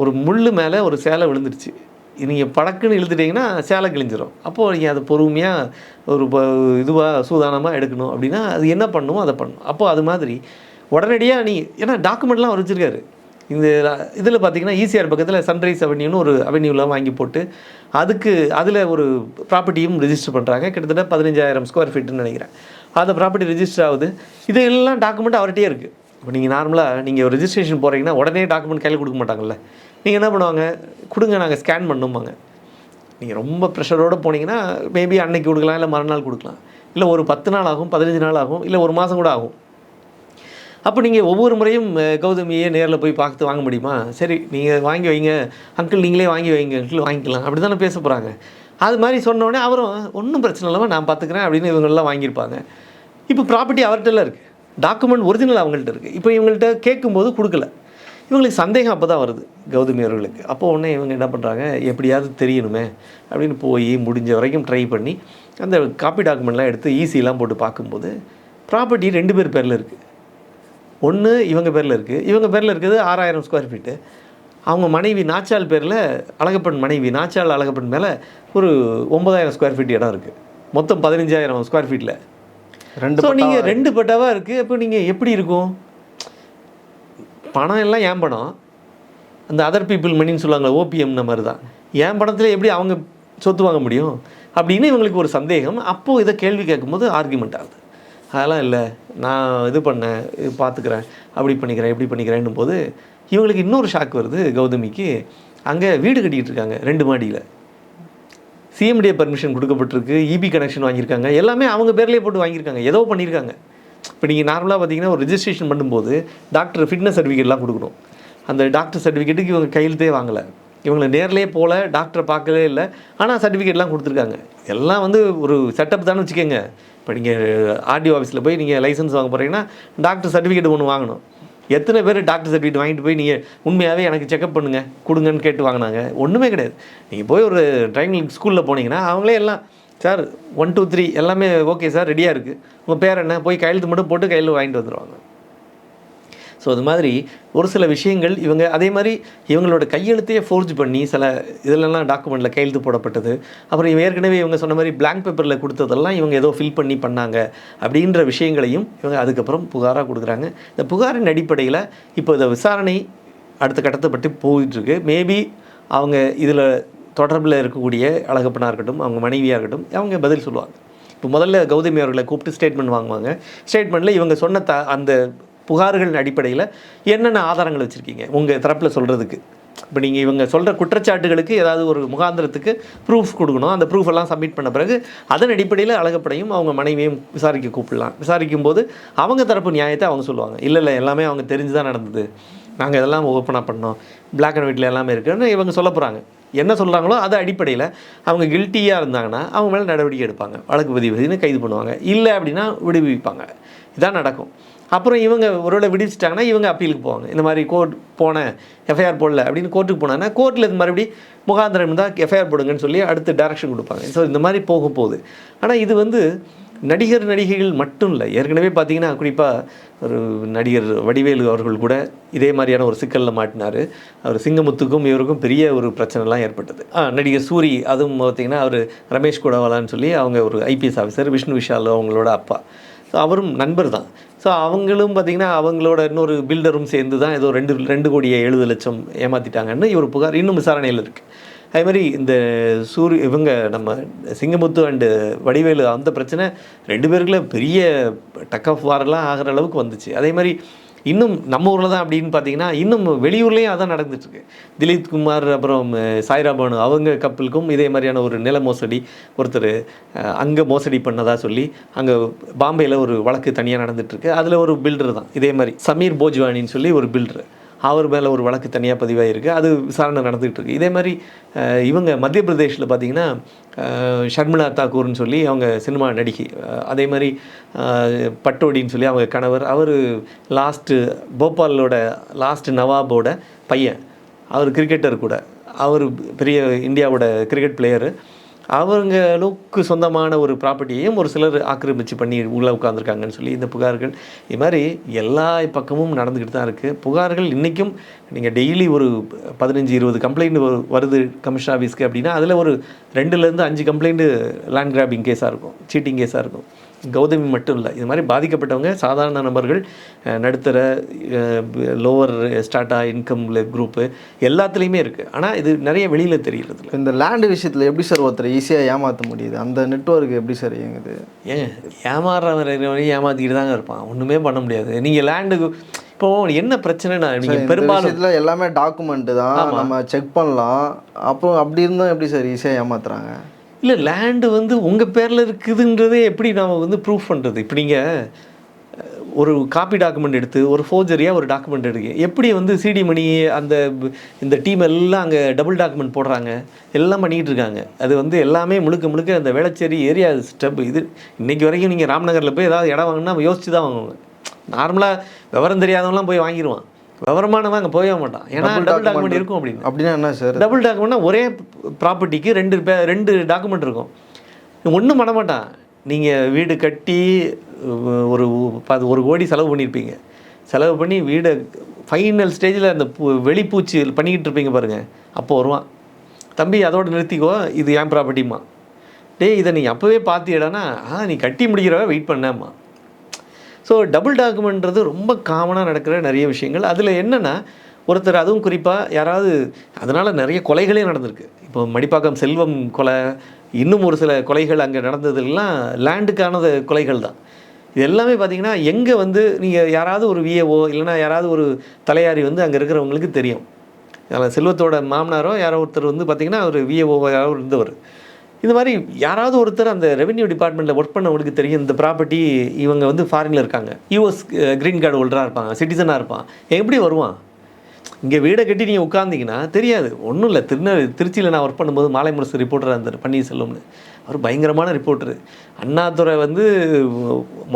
ஒரு முள் மேலே ஒரு சேலை விழுந்துருச்சு. நீங்கள் படக்குன்னு இழுத்துட்டீங்கன்னா சேலை கிழிஞ்சிரும். அப்போது நீங்கள் அதை பொறுமையாக ஒரு இதுவாக சூதானமாக எடுக்கணும் அப்படின்னா அது என்ன பண்ணுமோ அதை பண்ணணும் அப்போது அது மாதிரி உடனடியாக நீ ஏன்னா டாக்குமெண்ட்லாம் அவர் வச்சுருக்காரு. இந்த இதில் பார்த்தீங்கன்னா ஈசிஆர் பக்கத்தில் சன்ரைஸ் அவென்யூன்னு ஒரு அவென்யூலாம் வாங்கி போட்டு அதுக்கு அதில் ஒரு ப்ராப்பர்ட்டியும் ரிஜிஸ்டர் பண்ணுறாங்க கிட்டத்தட்ட பதினஞ்சாயிரம் ஸ்கொயர் ஃபீட்டுன்னு நினைக்கிறேன். அந்த ப்ராப்பர்ட்டி ரிஜிஸ்டர் ஆகுது. இது எல்லாம் டாக்குமெண்ட் அவர்கிட்டயே இருக்குது இப்போ நீங்கள் நார்மலாக நீங்கள் ரிஜிஸ்ட்ரேஷன் போகிறீங்கன்னா உடனே டாக்குமெண்ட் கையில் கொடுக்க மாட்டாங்கல்ல. நீங்கள் என்ன பண்ணுவாங்க? கொடுங்க நாங்கள் ஸ்கேன் பண்ணும்பாங்க. நீங்கள் ரொம்ப ப்ரெஷரோடு போனீங்கன்னா மேபி அன்னைக்கு கொடுக்கலாம் இல்லை மறுநாள் கொடுக்கலாம். இல்லை ஒரு பத்து நாள் ஆகும் பதினஞ்சு நாள் ஆகும் இல்லை ஒரு மாதம் கூட ஆகும். அப்போ நீங்கள் ஒவ்வொரு முறையும் கௌதமியே நேரில் போய் பார்த்து வாங்க முடியுமா? சரி நீங்கள் வாங்கி வைங்க. அங்கிள் நீங்களே வாங்கி வைங்க. அங்கிள் வாங்கிக்கலாம். அப்படி தானே பேச போகிறாங்க அது மாதிரி சொன்னோடனே அவரும் ஒன்றும் பிரச்சனை இல்லாமல் நான் பார்த்துக்கிறேன் அப்படின்னு இவங்கெல்லாம் வாங்கியிருப்பாங்க. இப்போ ப்ராப்பர்ட்டி அவர்கிட்டலாம் இருக்குது டாக்குமெண்ட் ஒரிஜினல் அவங்கள்ட்ட இருக்குது இப்போ இவங்கள்ட்ட கேட்கும்போது கொடுக்கல. இவங்களுக்கு சந்தேகம் அப்போ தான் வருது கௌதமி அவர்களுக்கு. அப்போ உடனே இவங்க என்ன பண்ணுறாங்க எப்படியாவது தெரியணுமே அப்படின்னு போய் முடிஞ்ச வரைக்கும் ட்ரை பண்ணி அந்த காப்பி டாக்குமெண்ட்லாம் எடுத்து ஈஸிலாம் போட்டு பார்க்கும்போது ப்ராப்பர்ட்டி ரெண்டு பேர் பேரில் இருக்குது ஒன்று இவங்க பேரில் இருக்குது இவங்க பேரில் இருக்கிறது ஆறாயிரம் ஸ்கொயர் ஃபீட்டு அவங்க மனைவி நாச்சால் பேரில் அழகப்பன் மனைவி நாச்சால் அழகப்பன் மேலே ஒரு ஒன்பதாயிரம் ஸ்கொயர் ஃபீட் இடம் இருக்குது மொத்தம் பதினஞ்சாயிரம் ஸ்கொயர் ஃபீட்டில் ரெண்டு ஸோ நீங்கள் ரெண்டு பட்டாவாக இருக்குது அப்போ நீங்கள் எப்படி இருக்கும்? பணம் எல்லாம் ஏன் பணம்? அந்த அதர் பீப்புள் மணின்னு சொல்லுவாங்க ஓபிஎம்ன மாதிரி தான் என் பணத்தில் எப்படி அவங்க சொத்து வாங்க முடியும்? அப்படின்னு இவங்களுக்கு ஒரு சந்தேகம். அப்போது இதை கேள்வி கேட்கும்போது ஆர்குமெண்ட் ஆகுது. அதெல்லாம் இல்லை. நான் இது பண்ணேன் இது பார்த்துக்கிறேன் அப்படி பண்ணிக்கிறேன் இப்படி பண்ணிக்கிறேன்னும் போது இவங்களுக்கு இன்னொரு ஷாக் வருது கௌதமிக்கு. அங்கே வீடு கட்டிக்கிட்டு இருக்காங்க ரெண்டு மாடியில். சிஎம்டிஏ பர்மிஷன் கொடுக்கப்பட்டிருக்கு இபி கனெக்ஷன் வாங்கியிருக்காங்க எல்லாமே அவங்க பேர்லேயே போட்டு வாங்கியிருக்காங்க ஏதோ பண்ணியிருக்காங்க. இப்போ நீங்கள் நார்மலாக பார்த்தீங்கன்னா ஒரு ரிஜிஸ்ட்ரேஷன் பண்ணும்போது டாக்டர் ஃபிட்னஸ் சர்டிஃபிகேட்லாம் கொடுக்கணும். அந்த டாக்டர் சர்டிஃபிகேட்டுக்கு இவங்க கையெழுத்தே வாங்கலை. இவங்களை நேர்லேயே போகல டாக்டரை பார்க்கவே இல்லை. ஆனால் சர்டிஃபிகேட்லாம் கொடுத்துருக்காங்க. எல்லாம் வந்து ஒரு செட்டப் தானே வச்சுக்கோங்க. இப்போ நீங்கள் ஆர்டிஓ ஆஃபீஸில் போய் நீங்கள் லைசன்ஸ் வாங்க போகிறீங்கன்னா டாக்டர் சர்டிஃபிகேட் ஒன்று வாங்கணும். எத்தனை பேர் டாக்டர் சர்டிஃபிகேட் வாங்கிட்டு போய் நீங்கள் உண்மையாகவே எனக்கு செக்அப் பண்ணுங்கள் கொடுங்கன்னு கேட்டு வாங்கினாங்க. ஒன்றுமே கிடையாது. நீங்கள் போய் ஒரு ட்ரைனிங் ஸ்கூலில் போனீங்கன்னா அவங்களே எல்லாம் சார் ஒன் டூ த்ரீ எல்லாமே ஓகே சார் ரெடியாக இருக்குது உங்கள் பேர் என்ன? போய் கையெழுத்து மட்டும் போட்டு கையில் வாங்கிட்டு வந்துடுவாங்க ஸோ அது மாதிரி ஒரு சில விஷயங்கள் இவங்க அதே மாதிரி இவங்களோட கையெழுத்தையே ஃபோர்ஜ் பண்ணி சில இதிலெல்லாம் டாக்குமெண்ட்டில் கையெழுத்து போடப்பட்டது. அப்புறம் இவங்க ஏற்கனவே இவங்க சொன்ன மாதிரி பிளாங்க் பேப்பரில் கொடுத்ததெல்லாம் இவங்க ஏதோ ஃபில் பண்ணி பண்ணாங்க அப்படின்ற விஷயங்களையும் இவங்க அதுக்கப்புறம் புகாராக கொடுக்குறாங்க. இந்த புகாரின் அடிப்படையில் இப்போ இந்த விசாரணை அடுத்த கட்டத்தை பற்றி போயிட்டுருக்கு. மேபி அவங்க இதில் தொடர்பில் இருக்கக்கூடிய அழகப்பனாக இருக்கட்டும் அவங்க மனைவியாக இருக்கட்டும் அவங்க பதில் சொல்லுவாங்க. இப்போ முதல்ல கௌதமி அவர்களை கூப்பிட்டு ஸ்டேட்மெண்ட் வாங்குவாங்க. ஸ்டேட்மெண்ட்டில் இவங்க சொன்ன த அந்த புகார்களின் அடிப்படையில் என்னென்ன ஆதாரங்கள் வச்சுருக்கீங்க? உங்கள் தரப்பில் சொல்கிறதுக்கு இப்போ நீங்கள் இவங்க சொல்கிற குற்றச்சாட்டுகளுக்கு ஏதாவது ஒரு முகாந்திரத்துக்கு ப்ரூஃப் கொடுக்கணும். அந்த ப்ரூஃப் எல்லாம் சப்மிட் பண்ண பிறகு அதன் அடிப்படையில் அழகப்படையும் அவங்க மனைவியும் விசாரிக்க கூப்பிடலாம். விசாரிக்கும் போது அவங்க தரப்பு நியாயத்தை அவங்க சொல்லுவாங்க. இல்லை இல்லை எல்லாமே அவங்க தெரிஞ்சு தான் நடந்தது. நாங்கள் இதெல்லாம் ஓப்பனாக பண்ணோம். பிளாக் அண்ட் ஒயிட்டில் எல்லாமே இருக்குன்னு இவங்க சொல்ல போகிறாங்க என்ன சொல்கிறாங்களோ அது அடிப்படையில் அவங்க கில்ட்டியாக இருந்தாங்கன்னா அவங்க மேலே நடவடிக்கை எடுப்பாங்க. வழக்கு பதிவு கைது பண்ணுவாங்க. இல்லை அப்படின்னா விடுவிப்பாங்க. இதான் நடக்கும். அப்புறம் இவங்க ஒருவேளை விடுவிச்சிட்டாங்கன்னா இவங்க அப்பீலுக்கு போவாங்க. இந்த மாதிரி கோர்ட் போனேன் எஃப்ஐஆர் போடல அப்படின்னு கோர்ட்டுக்கு போனாங்கன்னா கோர்ட்டில் இது மறுபடியும் முகாந்திரம் இருந்தால் எஃப்ஐஆர் போடுங்கன்னு சொல்லி அடுத்து டேரக்ஷன் கொடுப்பாங்க. ஸோ இந்த மாதிரி போக போகுது. ஆனால் இது வந்து நடிகர் நடிகைகள் மட்டும் இல்லை. ஏற்கனவே பார்த்தீங்கன்னா குறிப்பாக ஒரு நடிகர் வடிவேலு அவர்கள் கூட இதே மாதிரியான ஒரு சிக்கலில் மாட்டினார். அவர் சிங்கமுத்துக்கும் இவருக்கும் பெரிய ஒரு பிரச்சனைலாம் ஏற்பட்டது. ஆ, நடிகர் சூரி அதுவும் பார்த்தீங்கன்னா அவர் ரமேஷ் குடவாலான்னு சொல்லி அவங்க ஒரு ஐபிஎஸ் ஆஃபீஸர் விஷ்ணு விஷால் அவங்களோட அப்பா. ஸோ அவரும் நண்பர் தான். ஸோ அவங்களும் பார்த்திங்கன்னா அவங்களோட இன்னொரு பில்டரும் சேர்ந்து தான் ஏதோ ரெண்டு ரெண்டு கோடியே எழுபது லட்சம் ஏமாற்றிட்டாங்கன்னு இவர் புகார் இன்னும் விசாரணையில் இருக்குது அதே மாதிரி இந்த சூரி இவங்க நம்ம சிங்கமுத்து அண்டு வடிவேலு அந்த பிரச்சனை ரெண்டு பேருக்குள்ள பெரிய டக் ஆஃப் வாரெல்லாம் ஆகிற அளவுக்கு வந்துச்சு. அதே மாதிரி இன்னும் நம்ம ஊரில் தான் அப்படின்னு பார்த்தீங்கன்னா இன்னும் வெளியூர்லேயும் அதான் நடந்துட்டுருக்கு. திலீப் குமார் அப்புறம் சாய்ராபானு சாய்ரா பானு அவங்க கப்பலுக்கும் இதே மாதிரியான ஒரு நில மோசடி ஒருத்தர் அங்கே மோசடி பண்ணதா சொல்லி அங்கே பாம்பேயில் ஒரு வழக்கு தனியாக நடந்துட்டுருக்கு. அதில் ஒரு பில்டர் தான். இதே மாதிரி சமீர் போஜ்வானின்னு சொல்லி ஒரு பில்டர் அவர் மேலே ஒரு வழக்கு தனியாக பதிவாயிருக்கு. அது விசாரணை நடந்துகிட்டு இருக்கு இதே மாதிரி இவங்க மத்திய பிரதேஷில் பார்த்தீங்கன்னா ஷர்மிளா தாக்கூர்னு சொல்லி அவங்க சினிமா நடிகை. அதே மாதிரி பட்டோடின்னு சொல்லி அவங்க கணவர். அவர் லாஸ்ட்டு போபாலோட லாஸ்ட் நவாபோட பையன். அவர் கிரிக்கெட்டர் கூட. அவர் பெரிய இந்தியாவோட கிரிக்கெட் பிளேயரு அவங்களுக்கு சொந்தமான ஒரு ப்ராப்பர்ட்டியையும் ஒரு சிலர் ஆக்கிரமிச்சு பண்ணி உள்ளே உட்காந்துருக்காங்கன்னு சொல்லி இந்த புகார்கள் இது மாதிரி எல்லா பக்கமும் நடந்துக்கிட்டு தான் இருக்குது புகார்கள் இன்றைக்கும் நீங்கள் டெய்லி ஒரு பதினஞ்சு இருபது கம்ப்ளைண்ட் வருது கமிஷன் ஆஃபீஸ்க்கு அப்படின்னா அதில் ஒரு ரெண்டுலேருந்து அஞ்சு கம்ப்ளைண்ட்டு லேண்ட் கிராபிங் கேஸாக இருக்கும் சீட்டிங் கேஸாக இருக்கும். கௌதமி மட்டும் இல்லை இது மாதிரி பாதிக்கப்பட்டவங்க சாதாரண நபர்கள் நடுத்தர லோவர் ஸ்டாட்டா இன்கம் குரூப்பு எல்லாத்துலேயுமே இருக்குது ஆனால் இது நிறைய வெளியில் தெரியறது. இந்த லேண்டு விஷயத்தில் எப்படி சார் ஒருத்தர் ஈஸியாக ஏமாற்ற முடியுது? அந்த நெட்வொர்க் எப்படி சார் இயங்குது? ஏன்? ஏமாறுறவன் ஏமாத்திக்கிட்டு தாங்க இருப்பான். ஒன்றுமே பண்ண முடியாது. நீங்கள் லேண்டுக்கு இப்போ என்ன பிரச்சனைனா நீங்கள் இந்த பெரும்பாலும் விஷயத்துல எல்லாமே டாக்குமெண்ட் தான். நம்ம செக் பண்ணலாம். அப்புறம் அப்படி இருந்தும் எப்படி சார் ஈஸியாக ஏமாத்துறாங்க? இல்லை லேண்டு வந்து உங்கள் பேரில் இருக்குதுன்றதே எப்படி நாம் வந்து ப்ரூஃப் பண்ணுறது இப்போ நீங்கள் ஒரு காப்பி டாக்குமெண்ட் எடுத்து ஒரு ஃபோர்ஜரியாக ஒரு டாக்குமெண்ட் எடுக்க எப்படி வந்து சிடி மணி அந்த இந்த டீம் எல்லாம் அங்கே டபுள் டாக்குமெண்ட் போடுறாங்க? எல்லாம் பண்ணிக்கிட்டு இருக்காங்க. அது வந்து எல்லாமே முழுக்க முழுக்க அந்த வேளச்சேரி ஏரியா ஸ்டெப் இது இன்றைக்கி வரைக்கும் நீங்கள் ராம்நகரில் போய் ஏதாவது இடம் வாங்கினா யோசிச்சு தான் வாங்குவாங்க நார்மலாக விவரம் தெரியாதவங்களாம் போய் வாங்கிடுவான் விவரமானவன் அங்கே போகவே மாட்டான். ஏன்னா டபுள் டாக்குமெண்ட் இருக்கும் அப்படின்னு. அப்படின்னா என்ன சார் டபுள் டாக்குமெண்ட்னா ஒரே ப்ராப்பர்ட்டிக்கு ரெண்டு பே- ரெண்டு டாக்குமெண்ட் இருக்கும். ஒன்றும் பண்ண மாட்டான். நீங்கள் வீடு கட்டி ஒரு ஒரு கோடி செலவு பண்ணியிருப்பீங்க செலவு பண்ணி வீடை ஃபைனல் ஸ்டேஜில் அந்த வெளிப்பூச்சி பண்ணிக்கிட்டு இருப்பீங்க பாருங்கள் அப்போ வருவான். தம்பி அதோட நிறுத்திக்கோ. இது என் ப்ராப்பர்ட்டிமா டேய் இதை நீ அப்போவே பார்த்தியடானா ஆ நீ கட்டி முடிக்கிறவ வெயிட் பண்ணேம்மா. ஸோ டபுள் டாக்குமெண்ட்றது ரொம்ப காமனாக நடக்கிற நிறைய விஷயங்கள். அதில் என்னென்னா ஒருத்தர் அதுவும் குறிப்பாக யாராவது அதனால் நிறைய கொலைகளே நடந்திருக்கு. இப்போ மடிப்பாக்கம் செல்வம் கொலை இன்னும் ஒரு சில கொலைகள் அங்கே நடந்ததுலாம் லேண்டுக்கானது கொலைகள் தான். இது எல்லாமே பார்த்தீங்கன்னா எங்கே வந்து நீங்கள் யாராவது ஒரு விஏஓ இல்லைன்னா யாராவது ஒரு தலையாரி வந்து அங்கே இருக்கிறவங்களுக்கு தெரியும். அதில் செல்வத்தோட மாமனாரோ யாரோ ஒருத்தர் வந்து பார்த்திங்கன்னா ஒரு விஏஓ யாரோ இருந்தவர். இந்த மாதிரி யாராவது ஒருத்தர் அந்த ரெவென்யூ டிபார்ட்மெண்ட்டில் ஒர்க் பண்ணவங்களுக்கு தெரியும் இந்த ப்ராப்பர்ட்டி இவங்க வந்து ஃபாரினில் இருக்காங்க. யூஎஸ் க்ரீன் கார்டு ஹோல்டராக இருப்பாங்க சிட்டிசனாக இருப்பான் எப்படி வருவான்? இங்கே வீடை கட்டி நீங்கள் உட்காந்திங்கன்னா தெரியாது. ஒன்றும் இல்லை. திருநெ திருச்சியில் நான் ஒர்க் பண்ணும்போது மாலை முரசு ரிப்போர்ட்டராக இருந்தார் பன்னீர்செல்வம்னு. அவர் பயங்கரமான ரிப்போர்ட்ரு அண்ணாதுரை வந்து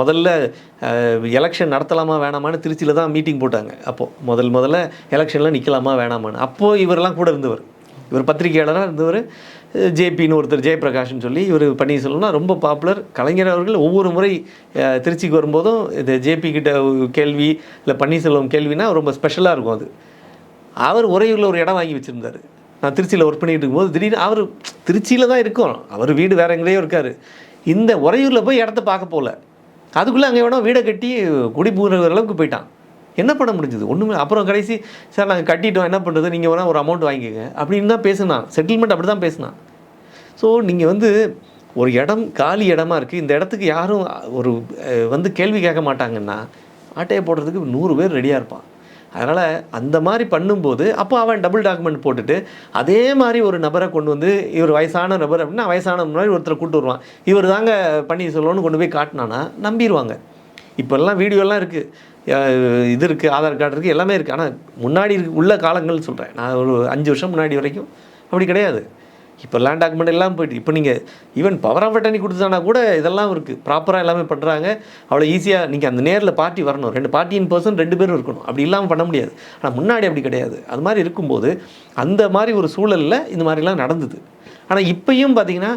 முதல்ல எலெக்ஷன் நடத்தலாமா வேணாமான்னு திருச்சியில் தான் மீட்டிங் போட்டாங்க. அப்போது முதல் முதல்ல எலெக்ஷனில் நிற்கலாமா வேணாமான்னு. அப்போது இவரெல்லாம் கூட இருந்தவர். இவர் பத்திரிகையாளராக இருந்தவர். ஜேபின்னு ஒருத்தர் ஜெயபிரகாஷ்னு சொல்லி இவர் பன்னீர்செல்வம்னா ரொம்ப பாப்புலர் கலைஞர் அவர்கள் ஒவ்வொரு முறை திருச்சிக்கு வரும்போதும் இந்த ஜேபி கிட்ட கேள்வி இல்லை பன்னீர்செல்வம் கேள்வினா ரொம்ப ஸ்பெஷலாக இருக்கும் அது. அவர் உறையூரில் ஒரு இடம் வாங்கி வச்சுருந்தார். நான் திருச்சியில் ஒர்க் பண்ணிகிட்டு இருக்கும்போது திடீர்னு அவர் திருச்சியில் தான் இருக்கும். அவர் வீடு வேறு எங்கேயோ இருக்கார். இந்த உறையூரில் போய் இடத்த பார்க்க போகல அதுக்குள்ளே அங்கே வேணால் வீடை கட்டி குடி அளவுக்கு போயிட்டான். என்ன பண்ண முடிஞ்சது? ஒன்றுமே அப்புறம் கடைசி சார் நாங்கள் கட்டிட்டோம். என்ன பண்ணுறது நீங்கள் வேணால் ஒரு அமௌண்ட் வாங்கிக்கோங்க. அப்படின்னு தான் பேசுனான். செட்டில்மெண்ட் அப்படி தான் பேசினான். ஸோ நீங்கள் வந்து ஒரு இடம் காலி இடமா இருக்குது இந்த இடத்துக்கு யாரும் ஒரு வந்து கேள்வி கேட்க மாட்டாங்கன்னா ஆட்டையை போடுறதுக்கு நூறு பேர் ரெடியாக இருப்பான். அதனால் அந்த மாதிரி பண்ணும்போது அப்போ அவன் டபுள் டாக்குமெண்ட் போட்டுட்டு அதே மாதிரி ஒரு நபரை கொண்டு வந்து இவர் வயசான நபர் அப்படின்னா வயசான முன்னாடி ஒருத்தரை கூட்டு வருவான். இவர் தாங்க பண்ணி சொல்லணும்னு கொண்டு போய் காட்டினானா நம்பிடுவாங்க இப்போல்லாம் வீடியோலாம் இருக்குது இது இருக்குது ஆதார் கார்டு இருக்குது எல்லாமே இருக்குது ஆனால் முன்னாடி இருக்கு உள்ள காலங்கள் சொல்கிறேன் நான் ஒரு அஞ்சு வருஷம் முன்னாடி வரைக்கும் அப்படி கிடையாது. இப்போ லேண்ட் டாக்குமெண்ட் எல்லாம் போயிட்டு இப்போ நீங்கள் ஈவன் பவர் ஆஃப் அட்டர்னி கொடுத்தானா கூட இதெல்லாம் இருக்குது ப்ராப்பராக எல்லாமே பண்ணுறாங்க அவ்வளோ ஈஸியாக நீங்கள் அந்த நேரில் பார்ட்டி வரணும். ரெண்டு பார்ட்டி இன் பர்சன் ரெண்டு பேரும் இருக்கணும். அப்படி இல்லாமல் பண்ண முடியாது. ஆனால் முன்னாடி அப்படி கிடையாது. அது மாதிரி இருக்கும்போது அந்த மாதிரி ஒரு சூழலில் இந்த மாதிரிலாம் நடந்தது. ஆனால் இப்போயும் பார்த்தீங்கன்னா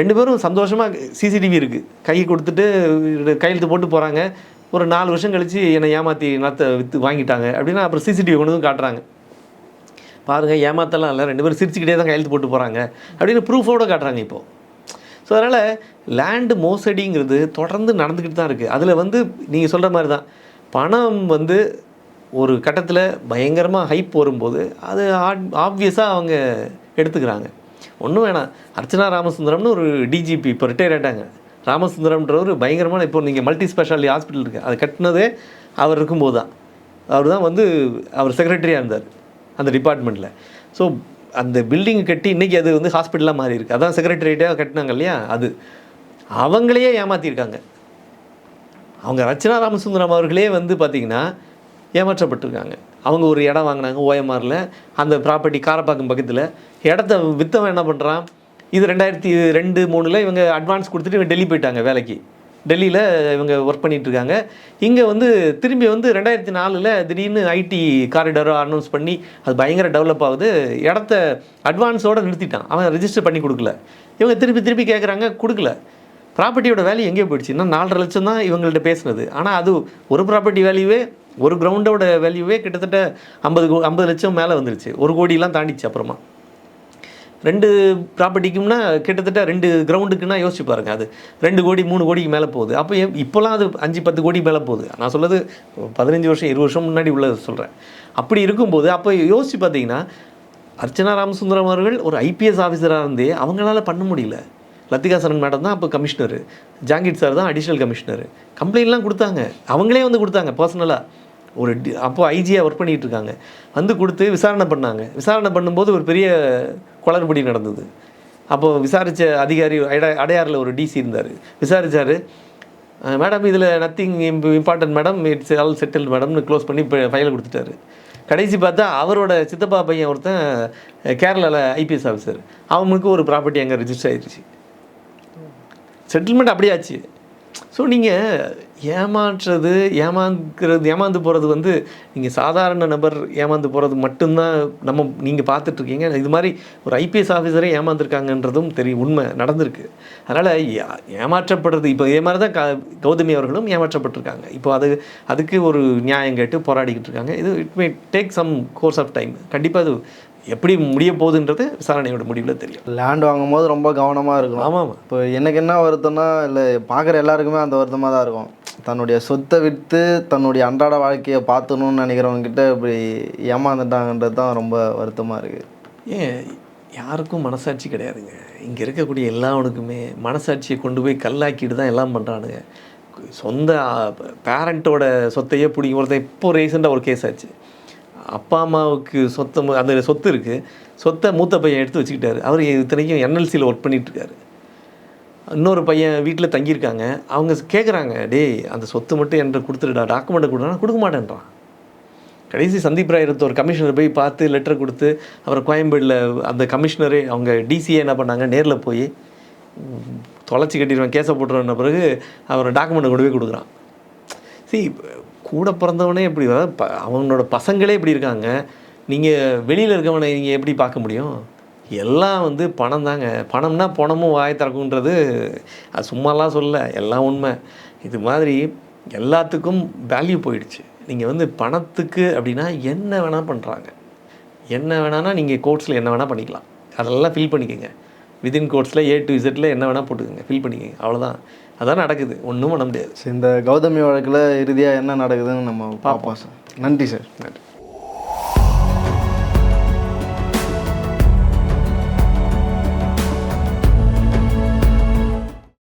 ரெண்டு பேரும் சந்தோஷமாக சிசிடிவி இருக்குது கை கொடுத்துட்டு கையெழுத்து போட்டு போகிறாங்க ஒரு நாலு வருஷம் கழித்து என்னை ஏமாற்றி நிலத்தை விற்று வாங்கிட்டாங்க. அப்படின்னா அப்புறம் சிசிடிவி கொண்டு வந்து காட்டுறாங்க. பாருங்கள் ஏமாத்தலாம் இல்லை. ரெண்டு பேரும் சிரிச்சுக்கிட்டே தான் கையெழுத்து போட்டு போகிறாங்க அப்படின்னு ப்ரூஃபோடு காட்டுறாங்க இப்போது ஸோ அதனால் லேண்டு மோசடிங்கிறது தொடர்ந்து நடந்துக்கிட்டு தான் இருக்குது அதில் வந்து நீங்கள் சொல்கிற மாதிரி தான் பணம் வந்து ஒரு கட்டத்தில் பயங்கரமாக ஹைப் வரும்போது அது ஆப்வியஸாக அவங்க எடுத்துக்கிறாங்க. ஒன்றும் வேணாம். அர்ச்சனா ராமசுந்தரம்னு ஒரு டிஜிபி இப்போ ரிட்டையர் ஆகிட்டாங்க ராமசுந்தரம்ன்றவர் பயங்கரமான இப்போ நீங்கள் மல்டி ஸ்பெஷாலிட்டி ஹாஸ்பிட்டல் இருக்குது அது கட்டினதே அவர் இருக்கும்போது தான் அவர் தான் வந்து அவர் செக்ரட்டரியாக இருந்தார் அந்த டிபார்ட்மெண்ட்டில் ஸோ அந்த பில்டிங் கட்டி இன்றைக்கி அது வந்து ஹாஸ்பிட்டலாக மாறி இருக்குது அதான் செக்ரட்டரியேட்டாக கட்டினாங்க இல்லையா? அது. அவங்களையே ஏமாற்றிருக்காங்க அவங்க ரச்சனா ராமசுந்தரம் அவர்களே வந்து பார்த்திங்கன்னா ஏமாற்றப்பட்டிருக்காங்க. அவங்க ஒரு இடம் வாங்கினாங்க ஓஎம்ஆரில் அந்த ப்ராப்பர்ட்டி காரப்பாக்கம் பக்கத்தில். இடத்த விற்றவன் என்ன பண்ணுறான் இது ரெண்டாயிரத்தி ரெண்டு மூணில் இவங்க அட்வான்ஸ் கொடுத்துட்டு இவங்க டெல்லி போயிட்டாங்க வேலைக்கு. டெல்லியில் இவங்க ஒர்க் பண்ணிகிட்ருக்காங்க இங்கே வந்து திரும்பி வந்து ரெண்டாயிரத்தி நாலில் திடீர்னு ஐடி காரிடரோ அனௌன்ஸ் பண்ணி அது பயங்கர டெவலப் ஆகுது. இடத்த அட்வான்ஸோடு நிறுத்திட்டான். அவன் ரெஜிஸ்டர் பண்ணி கொடுக்கல. இவங்க திருப்பி திருப்பி கேட்குறாங்க கொடுக்கல. ப்ராப்பர்ட்டியோட வேல்யூ எங்கேயோ போயிடுச்சு. இன்னும் நாலரை லட்சம் தான் இவங்கள்ட்ட பேசுனது. ஆனால் அது ஒரு ப்ராப்பர்ட்டி வேல்யூவே ஒரு கிரவுண்டோட வேல்யூவே கிட்டத்தட்ட ஐம்பது கோ ஐம்பது லட்சம் மேலே வந்துருச்சு. ஒரு கோடியெலாம் தாண்டிச்சு அப்புறமா. ரெண்டு ப்ராப்பர்ட்டிக்கும்னா கிட்டத்தட்ட ரெண்டு கிரவுண்டுக்குன்னா யோசிச்சு பாருங்க. அது ரெண்டு கோடி மூணு கோடிக்கு மேலே போகுது. அப்போ இப்போலாம் அது அஞ்சு பத்து கோடி மேலே போகுது. நான் சொல்றது பதினஞ்சு வருஷம் இருபது வருஷம் முன்னாடி உள்ளது சொல்கிறேன் அப்படி இருக்கும்போது அப்போ யோசிச்சு பார்த்தீங்கன்னா அர்ச்சனா ராமசுந்தரம் அவர்கள் ஒரு ஐபிஎஸ் ஆஃபீஸராக இருந்தே அவங்களால பண்ண முடியல. லத்திகா சரண் மேடம் தான் அப்போ கமிஷனரு ஜாங்கிட் சார் தான் அடிஷ்னல் கமிஷனரு கம்ப்ளைண்ட்லாம் கொடுத்தாங்க. அவங்களே வந்து கொடுத்தாங்க பர்சனலாக ஒரு டி அப்போ ஐஜியாக ஒர்க் பண்ணிகிட்டு இருக்காங்க. வந்து கொடுத்து விசாரணை பண்ணாங்க. விசாரணை பண்ணும்போது ஒரு பெரிய குளறுபடி நடந்தது. அப்போது விசாரித்த அதிகாரி அட அடையாறில் ஒரு டிசி இருந்தார். விசாரிச்சார். மேடம் இதில் nothing important madam. It's all settle மேடம்னு close பண்ணி இப்போ ஃபைலை கொடுத்துட்டாரு. கடைசி பார்த்தா அவரோட சித்தப்பா பையன் ஒருத்தன் கேரளாவில் ஐபிஎஸ் ஆஃபீஸர் அவனுக்கு ஒரு ப்ராப்பர்ட்டி அங்கே ரிஜிஸ்டர் ஆயிடுச்சு செட்டில்மெண்ட் அப்படியே ஆச்சு ஸோ நீங்கள் ஏமாற்றுறது ஏமாந்துக்கிறது ஏமாந்து போகிறது வந்து நீங்கள் சாதாரண நபர் ஏமாந்து போகிறது மட்டும்தான் நம்ம நீங்கள் பார்த்துட்ருக்கீங்க. இது மாதிரி ஒரு ஐபிஎஸ் ஆஃபீஸரே ஏமாந்துருக்காங்கன்றதும் தெரியும் உண்மை நடந்திருக்கு. அதனால் ஏமாற்றப்படுறது இப்போ இதே மாதிரி தான் க கௌதமி அவர்களும் ஏமாற்றப்பட்டிருக்காங்க. இப்போ அது அதுக்கு ஒரு நியாயம் கேட்டு போராடிக்கிட்டு இருக்காங்க இது it may take some course of time கண்டிப்பாக அது எப்படி முடிய போகுதுன்றது விசாரணையோட முடிவில் தெரியும். லேண்ட் வாங்கும்போது ரொம்ப கவனமாக இருக்கணும். ஆமாம் ஆமாம் இப்போ எனக்கு என்ன வருத்தம்னா இல்லை பார்க்குற எல்லாருக்குமே அந்த வருத்தமாக தான் இருக்கும். தன்னுடைய சொத்தை விற்று தன்னுடைய அன்றாட வாழ்க்கையை பார்த்துணுன்னு நினைக்கிறவங்க கிட்ட இப்படி ஏமாந்துட்டாங்கன்றது தான் ரொம்ப வருத்தமாக இருக்குது ஏன் யாருக்கும் மனசாட்சி கிடையாதுங்க. இங்கே இருக்கக்கூடிய எல்லாவனுக்குமே மனசாட்சியை கொண்டு போய் கல்லாக்கிட்டு தான் எல்லாம் பண்ணுறானுங்க சொந்த பேரண்ட்டோட சொத்தையே பிடிக்கும் ஒருத்தன் இப்போ ரீசெண்டாக ஒரு கேஸ் ஆச்சு. அப்பா அம்மாவுக்கு சொத்தை அந்த சொத்து இருக்குது சொத்தை மூத்த பையன் எடுத்து வச்சுக்கிட்டாரு. அவர் இத்தனைக்கும் என்எல்சியில் ஒர்க் பண்ணிகிட்ருக்காரு இன்னொரு பையன் வீட்டில் தங்கியிருக்காங்க. அவங்க கேட்குறாங்க டேய் அந்த சொத்து மட்டும் என்கிட்ட கொடுத்துருடா டாக்குமெண்ட்டை கொடுனா கொடுக்க மாட்டேன்றான். கடைசி சந்தீப் ராய் இருந்த ஒரு கமிஷனர் போய் பார்த்து லெட்டர் கொடுத்து அப்புறம் கோயம்பேடில் அந்த கமிஷனரே அவங்க டிசிஏ என்ன பண்ணாங்க? நேரில் போய் தொலைச்சி கட்டிடுவேன். கேஸை போட்டுருவன பிறகு அவர் டாக்குமெண்ட்டை கொண்டு போய் கொடுக்குறான். சி கூட பிறந்தவனே இப்படி அதாவது அவனோட பசங்களே இப்படி இருக்காங்க? நீங்கள் வெளியில் இருக்கவனை நீங்கள் எப்படி பார்க்க முடியும்? எல்லாம் வந்து பணம் தாங்க. பணம்னா பணமும் வாய் திறக்குன்றது அது சும்மாலாம் சொல்ல எல்லாம் உண்மை. இது மாதிரி எல்லாத்துக்கும் வேல்யூ போயிடுச்சு. நீங்கள் வந்து பணத்துக்கு அப்படின்னா என்ன வேணால் பண்ணுறாங்க என்ன வேணான்னா நீங்கள் கோர்ட்ஸில் என்ன வேணால் பண்ணிக்கலாம். அதெல்லாம் ஃபில் பண்ணிக்கோங்க. விதின் கோர்ட்ஸில் ஏ டு இசட்டில் என்ன வேணால் போட்டுக்கோங்க. ஃபில் பண்ணிக்கோங்க. அவ்வளோதான் அதான் நடக்குது. ஒன்றும் பண்ண முடியாது. சரி, இந்த கௌதமி வழக்கில் இறுதியாக என்ன நடக்குதுன்னு நம்ம பார்ப்போம். சார் நன்றி சார் நன்றி.